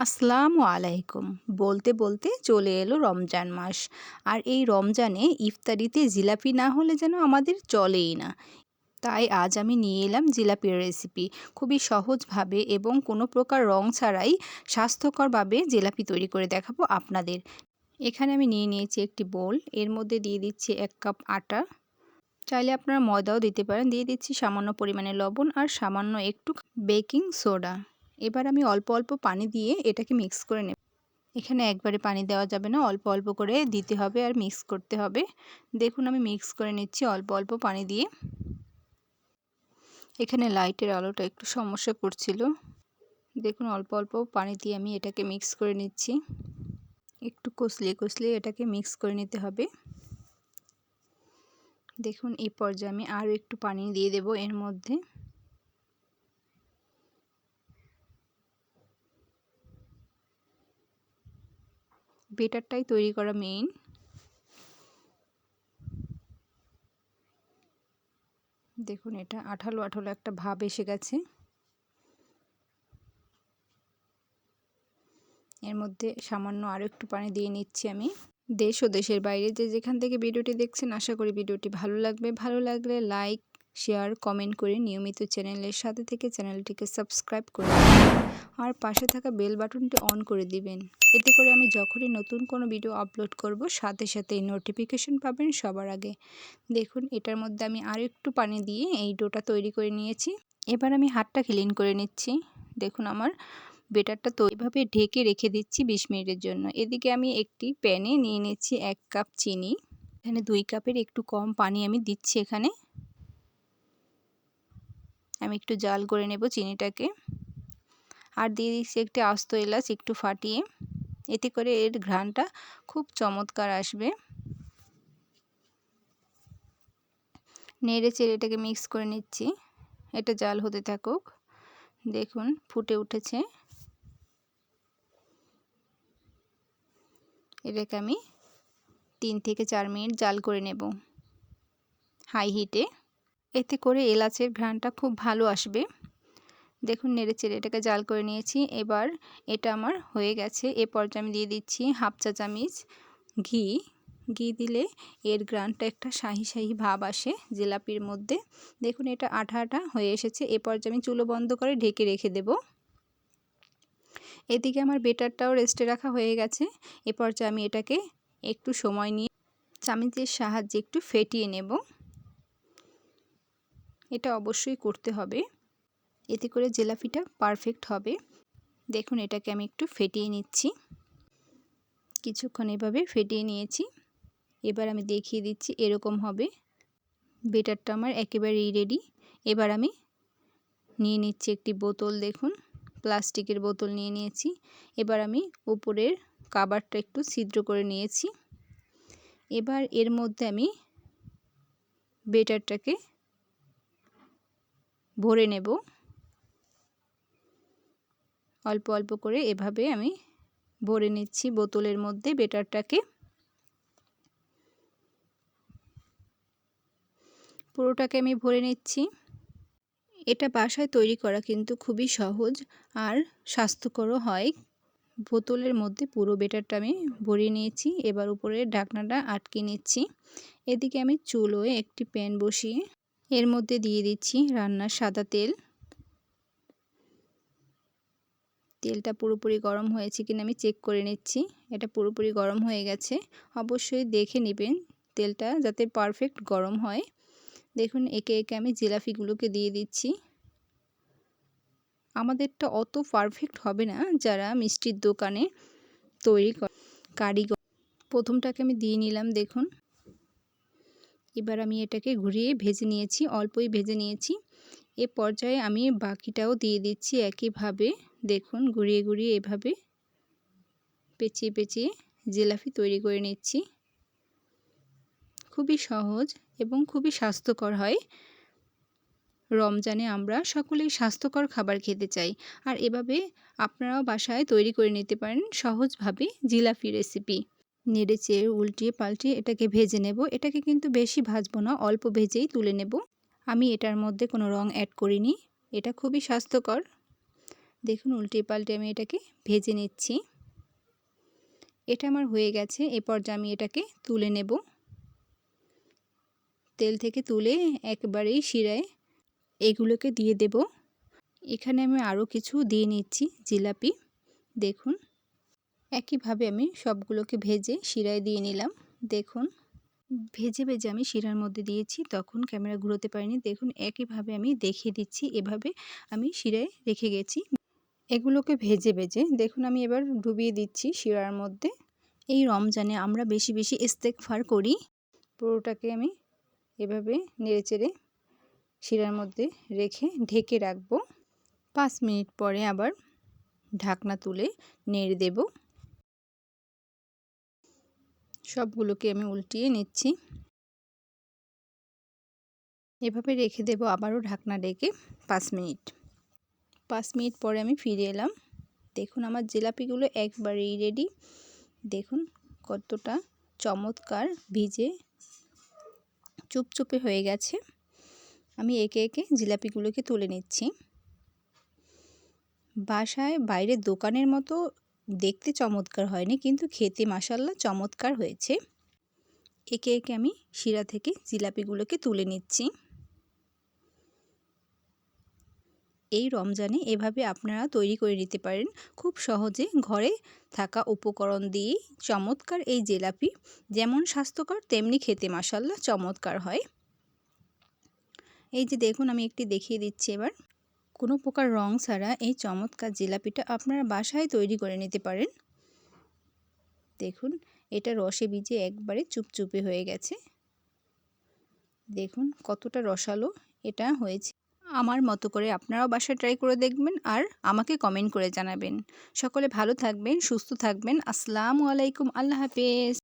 আসসালামু আলাইকুম। বলতে বলতে চলে এলো রমজান মাস। আর এই রমজানে ইফতারিতে জিলাপি না হলে যেন আমাদের চলেই না। তাই আজ আমি নিয়ে এলাম জিলাপির রেসিপি। খুবই সহজভাবে এবং কোনো প্রকার রং ছাড়াই স্বাস্থ্যকরভাবে জিলাপি তৈরি করে দেখাবো আপনাদের। এখানে আমি নিয়ে নিয়েছি একটি বোল। এর মধ্যে দিয়ে দিচ্ছি এক কাপ আটা। চাইলে আপনারা ময়দাও দিতে পারেন। দিয়ে দিচ্ছি সামান্য পরিমাণে লবণ আর সামান্য একটু বেকিং সোডা। এবার আমি অল্প অল্প পানি দিয়ে এটাকে মিক্স করে নেব। এখানে একবারে পানি দেওয়া যাবে না, অল্প অল্প করে দিতে হবে আর মিক্স করতে হবে। দেখুন আমি মিক্স করে নিচ্ছি অল্প অল্প পানি দিয়ে। এখানে লাইটের আলোটা একটু সমস্যা করছিল। দেখুন অল্প অল্প পানি দিয়ে আমি এটাকে মিক্স করে নিচ্ছি। একটু কষলিয়ে কষলিয়ে এটাকে মিক্স করে নিতে হবে। দেখুন এই পর্যায়ে আমি আরও একটু পানি দিয়ে দেব এর মধ্যে। বেটারটাই তৈরি করা মেইন দেখুন, এটা আঠালো আঠালো একটা ভাব এসে গেছে। এর মধ্যে সামান্য আরও একটু পানি দিয়ে নিচ্ছি আমি। দেশ ও দেশের বাইরে যে যেখান থেকে ভিডিওটি দেখছেন, আশা করি ভিডিওটি ভালো লাগবে। ভালো লাগলে লাইক শেয়ার, কমেন্ট করে নিয়মিত চ্যানেলের সাথে থেকে চ্যানেলটিকে সাবস্ক্রাইব করে আর পাশে থাকা বেল বাটনটি অন করে দিবেন। এতে করে আমি যখনই নতুন কোনো ভিডিও আপলোড করব, সাথে সাথে নোটিফিকেশন পাবেন সবার আগে। দেখুন, এটার মধ্যে আমি আর একটু পানি দিয়ে এই ডোটা তৈরি করে নিয়েছি। এবার আমি হাতটা ক্লিন করে নিচ্ছি। দেখুন, আমার বেটারটা তো এইভাবে ঢেকে রেখে দিচ্ছি বিশ মিনিটের জন্য। এদিকে আমি একটি প্যানে নিয়ে নিচ্ছি এক কাপ চিনি। এখানে দুই কাপের একটু কম পানি আমি দিচ্ছি এখানে। আমি একটু জাল করে নেব চিনিটাকে। আর দিয়ে দিচ্ছি একটি আস্ত এলাচ একটু ফাটিয়ে। এতে করে এর ঘ্রাণটা খুব চমৎকার আসবে। নেড়ে চেড়ে এটাকে মিক্স করে নিচ্ছি। এটা জাল হতে থাকুক। দেখুন, ফুটে উঠেছে। এটাকে আমি তিন থেকে চার মিনিট জাল করে নেব। হাই হিটে। এতে করে এলাচের ঘ্রাণটা খুব ভালো আসবে। দেখুন নেড়ে চেড়ে এটাকে জাল করে নিয়েছি। এবার এটা আমার হয়ে গেছে। এ পর্যায়ে আমি দিয়ে দিচ্ছি হাফ চা চামিচ ঘি। ঘি দিলে এর গ্রানটা একটা শাহি শাহি ভাব আসে জিলাপির মধ্যে। দেখুন, এটা আঠা আঠা হয়ে এসেছে। এ পর্যায়ে আমি চুলো বন্ধ করে ঢেকে রেখে দেব। এদিকে আমার বেটারটাও রেস্টে রাখা হয়ে গেছে। এ পর্যায়ে আমি এটাকে একটু সময় নিয়ে চামিচের সাহায্যে একটু ফেটিয়ে নেব। এটা অবশ্যই করতে হবে। এতে করে জিলাপিটা পারফেক্ট হবে। দেখুন এটাকে আমি একটু ফেটিয়ে নিচ্ছি। কিছুক্ষণ এভাবে ফেটিয়ে নিয়েছি। এবার আমি দেখিয়ে দিচ্ছি এরকম হবে। বেটারটা আমার একেবারেই রেডি এবার আমি নিয়ে নিচ্ছি একটি বোতল, দেখুন। প্লাস্টিকের বোতল নিয়ে নিয়েছি। এবার আমি উপরের কাবারটা একটু ছিদ্র করে নিয়েছি। এবার এর মধ্যে আমি বেটারটাকে ভরে নেব। অল্প অল্প করে এভাবে আমি ভরে নিচ্ছি বোতলের মধ্যে বেটারটাকে। পুরোটাকে আমি ভরে নিচ্ছি। এটা বাসায় তৈরি করা কিন্তু খুবই সহজ আর স্বাস্থ্যকরও হয়। বোতলের মধ্যে পুরো বেটারটা আমি ভরিয়ে নিয়েছি। এবার উপরে ঢাকনাটা আটকে নিচ্ছি। এদিকে আমি চুলোয় একটি প্যান বসিয়ে এর মধ্যে দিয়ে দিচ্ছি রান্নার সাদা তেল। তেলটা পুরোপুরি গরম হয়েছে কিনা আমি চেক করে নিচ্ছি। এটা পুরোপুরি গরম হয়ে গেছে। অবশ্যই দেখে নেবেন তেলটা যাতে পারফেক্ট গরম হয়। দেখুন, একে একে আমি জিলাপিগুলোকে দিয়ে দিচ্ছি। আমাদেরটা অত পারফেক্ট হবে না যারা মিষ্টির দোকানে তৈরি কারিগর প্রথমটাকে আমি দিয়ে নিলাম, দেখুন। এবার আমি এটাকে ঘুরিয়ে ভেজে নিয়েছি, অল্পই ভেজে নিয়েছি। এ পর্যায়ে আমি বাকিটাও দিয়ে দিচ্ছি একইভাবে। দেখুন, ঘুরিয়ে ঘুরিয়ে এভাবে পেঁচিয়ে পেঁচিয়ে জিলাপি তৈরি করে নিচ্ছি। খুবই সহজ এবং খুবই স্বাস্থ্যকর হয়। রমজানে আমরা সকলেই স্বাস্থ্যকর খাবার খেতে চাই। আর এভাবে আপনারাও বাসায় তৈরি করে নিতে পারেন সহজভাবে জিলাপি রেসিপি। নেড়ে চেয়ে উল্টিয়ে পাল্টিয়ে এটাকে ভেজে নেব। এটাকে কিন্তু বেশি ভাজবো না, অল্প ভেজেই তুলে নেব। আমি এটার মধ্যে কোনো রং অ্যাড করিনি। এটা খুবই স্বাস্থ্যকর। দেখুন উল্টে পাল্টে আমি এটাকে ভেজে নিচ্ছি। এটা আমার হয়ে গেছে। এ পর্যায়ে আমি এটাকে তুলে নেব। তেল থেকে তুলে একবারেই শিরায় এগুলোকে দিয়ে দেব। এখানে আমি আরও কিছু দিয়ে নিচ্ছি জিলাপি। দেখুন একইভাবে আমি সবগুলোকে ভেজে শিরায় দিয়ে নিলাম। দেখুন, ভেজে ভেজে আমি শিরার মধ্যে দিয়েছি, তখন ক্যামেরা ঘুরোতে পারিনি। দেখুন, একইভাবে আমি দেখিয়ে দিচ্ছি, এভাবে আমি শিরায় রেখে গেছি। এগুলোকে ভেজে ভেজে, দেখুন, আমি এবার ডুবিয়ে দিচ্ছি শিরার মধ্যে। এই রমজানে আমরা বেশি বেশি ফার করি। পুরোটাকে আমি এভাবে নেড়ে চেড়ে শিরার মধ্যে রেখে ঢেকে রাখব। পাঁচ মিনিট পরে আবার ঢাকনা তুলে নেড়ে দেব। সবগুলোকে আমি উল্টিয়ে নিচ্ছি। এভাবে রেখে দেব আবারও ঢাকনা ডেকে পাঁচ মিনিট। পাঁচ মিনিট পরে আমি ফিরে এলাম। দেখুন আমার জিলাপিগুলো একবারেই রেডি দেখুন কতটা চমৎকার ভিজে চুপচুপে হয়ে গেছে। আমি একে একে জিলাপিগুলোকে তুলে নিচ্ছি। বাসায় বাইরে দোকানের মতো দেখতে চমৎকার হয়নি, কিন্তু খেতে মাসাল্লা চমৎকার হয়েছে। একে একে আমি শিরা থেকে জিলাপিগুলোকে তুলে নিচ্ছি। এই রমজানে এভাবে আপনারা তৈরি করে নিতে পারেন। খুব সহজে ঘরে থাকা উপকরণ দিয়েই চমৎকার এই জেলাপি, যেমন স্বাস্থ্যকর, তেমনি খেতে মাসাল্লা চমৎকার হয়। এই যে দেখুন, আমি একটি দেখিয়ে দিচ্ছি এবার। কোনো প্রকার রং ছাড়া এই চমৎকার জিলাপিটা আপনারা বাসায় তৈরি করে নিতে পারেন। দেখুন, এটা রসে ভিজে একবারে চুপচুপে হয়ে গেছে। দেখুন, কতটা রসালো এটা হয়েছে। আমার মতো করে আপনারাও বাসায় ট্রাই করে দেখবেন আর আমাকে কমেন্ট করে জানাবেন। সকলে ভালো থাকবেন, সুস্থ থাকবেন। আসসালামু আলাইকুম, আল্লাহ হাফেজ।